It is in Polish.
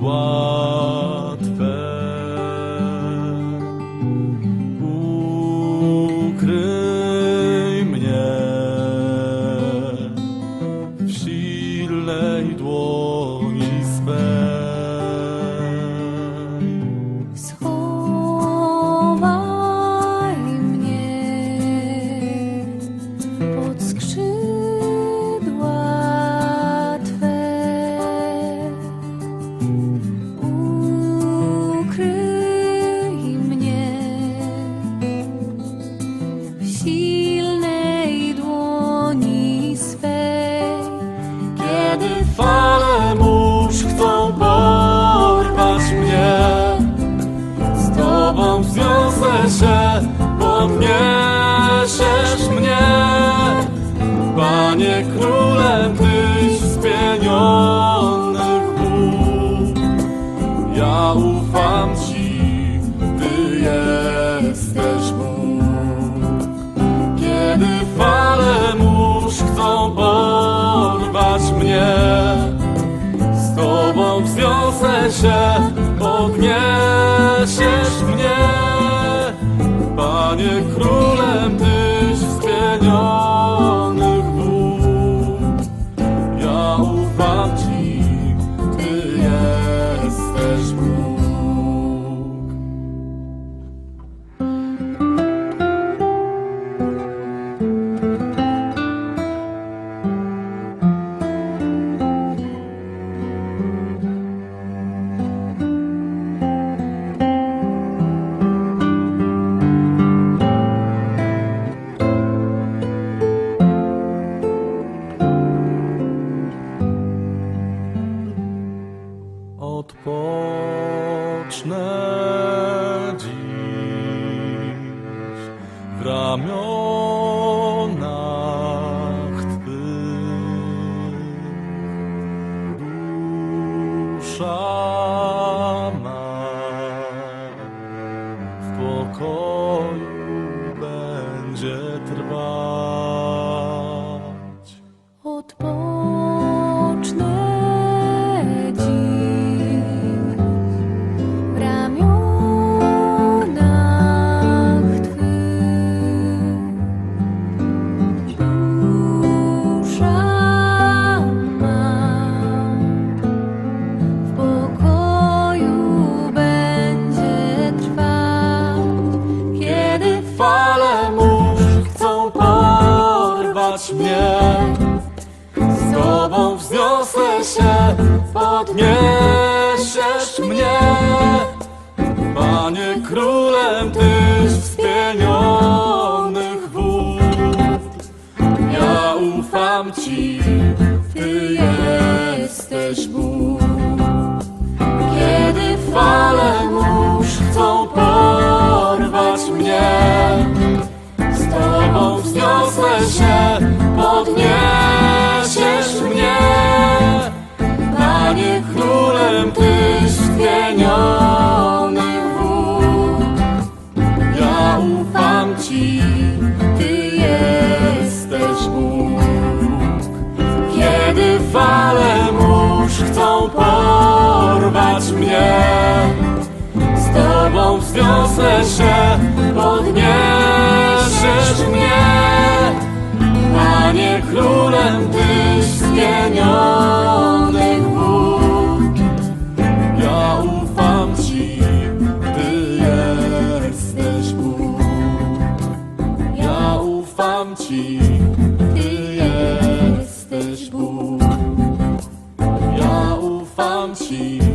why. Tobą związę się, podniesiesz mnie. Panie Królem, Tyś spienionych Bóg. Ja ufam Ci, Ty jesteś Bóg. Kiedy fale mórz chcą porwać mnie, z Tobą wzniosę się, podniesiesz mnie. Panie Królem Tyś wspienionych Bóg. Ja ufam Ci, ramionach Twych. Dusza porwać mnie. Z Tobą wzniosę się, podniesiesz mnie. Panie Królem Tyś wspienionych wód. Ja ufam Ci, Ty jesteś Bóg. Kiedy fale mórz chcą porwać mnie Z Tobą wzniosę się, fale mórz chcą porwać mnie. Z Tobą wzniosę się, podniesiesz mnie. Panie Królem Tyś zmienionych Bóg Ja ufam Ci, Ty jesteś Bóg. Ja ufam Ci, 放弃。